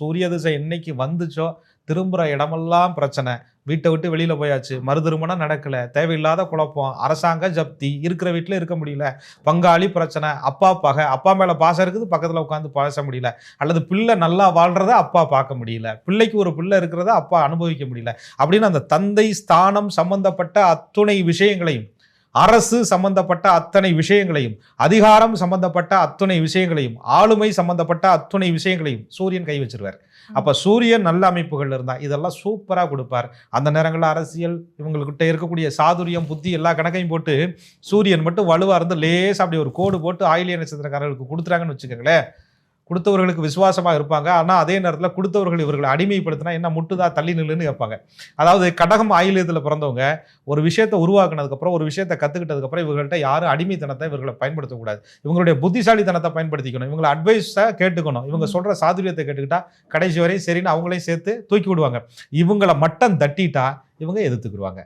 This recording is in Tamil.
சூரிய திசை என்னைக்கு வந்துச்சோ திரும்புகிற இடமெல்லாம் பிரச்சனை. வீட்டை விட்டு வெளியில் போயாச்சு. மறு திருமணம் நடக்கலை. தேவையில்லாத குழப்பம். அரசாங்க ஜப்தி. இருக்கிற வீட்டில் இருக்க முடியல. பங்காளி பிரச்சனை. அப்பா பகை. அப்பா மேலே பாசம் இருக்குது. பக்கத்தில் உட்காந்து பேச முடியல. அல்லது பிள்ளை நல்லா வாழ்கிறத அப்பா பார்க்க முடியல. பிள்ளைக்கு ஒரு பிள்ளை இருக்கிறத அப்பா அனுபவிக்க முடியல. அப்படின்னு அந்த தந்தை ஸ்தானம் சம்பந்தப்பட்ட அத்துணை விஷயங்களையும் அரசு சம்பந்தப்பட்ட அத்தனை விஷயங்களையும் அதிகாரம் சம்பந்தப்பட்ட அத்துணை விஷயங்களையும் ஆளுமை சம்பந்தப்பட்ட அத்துணை விஷயங்களையும் சூரியன் கை வச்சிருவார். அப்ப சூரியன் நல்ல அமைப்புகள் இருந்தா இதெல்லாம் சூப்பரா கொடுப்பார். அந்த நேரங்களில் அரசியல் இவங்ககிட்ட இருக்கக்கூடிய சாதுரியம் புத்தி எல்லா கணக்கையும் போட்டு சூரியன் மட்டும் வலுவா இருந்து லேசா அப்படி ஒரு கோடு போட்டு ஆயிலிய நட்சத்திரக்காரர்களுக்கு கொடுத்துறாங்கன்னு வச்சுக்கோங்களேன் கொடுத்தவர்களுக்கு விசுவாசமாக இருப்பாங்க. ஆனால் அதே நேரத்தில் கொடுத்தவர்கள் இவர்களை அடிமைப்படுத்தினா என்ன? முட்டுதா தள்ளி நில்லுன்னு கேட்பாங்க. அதாவது கடகம் ஆயிலியத்தில் பிறந்தவங்க ஒரு விஷயத்தை உருவாக்குனதுக்கப்புறம் ஒரு விஷயத்தை கற்றுக்கிட்டதுக்கப்புறம் இவங்கள்ட்ட யாரும் அடிமைத்தனத்தை இவர்களை பயன்படுத்தக்கூடாது இவங்களுடைய புத்திசாலித்தனத்தை பயன்படுத்திக்கணும். இவங்களை அட்வைஸை கேட்டுக்கணும். இவங்க சொல்கிற சாதுரியத்தை கேட்டுக்கிட்டா கடைசி வரையும் சரின்னு அவங்களையும் சேர்த்து தூக்கி விடுவாங்க. இவங்களை மட்டம் தட்டிட்டா இவங்க எதிர்த்துக்குருவாங்க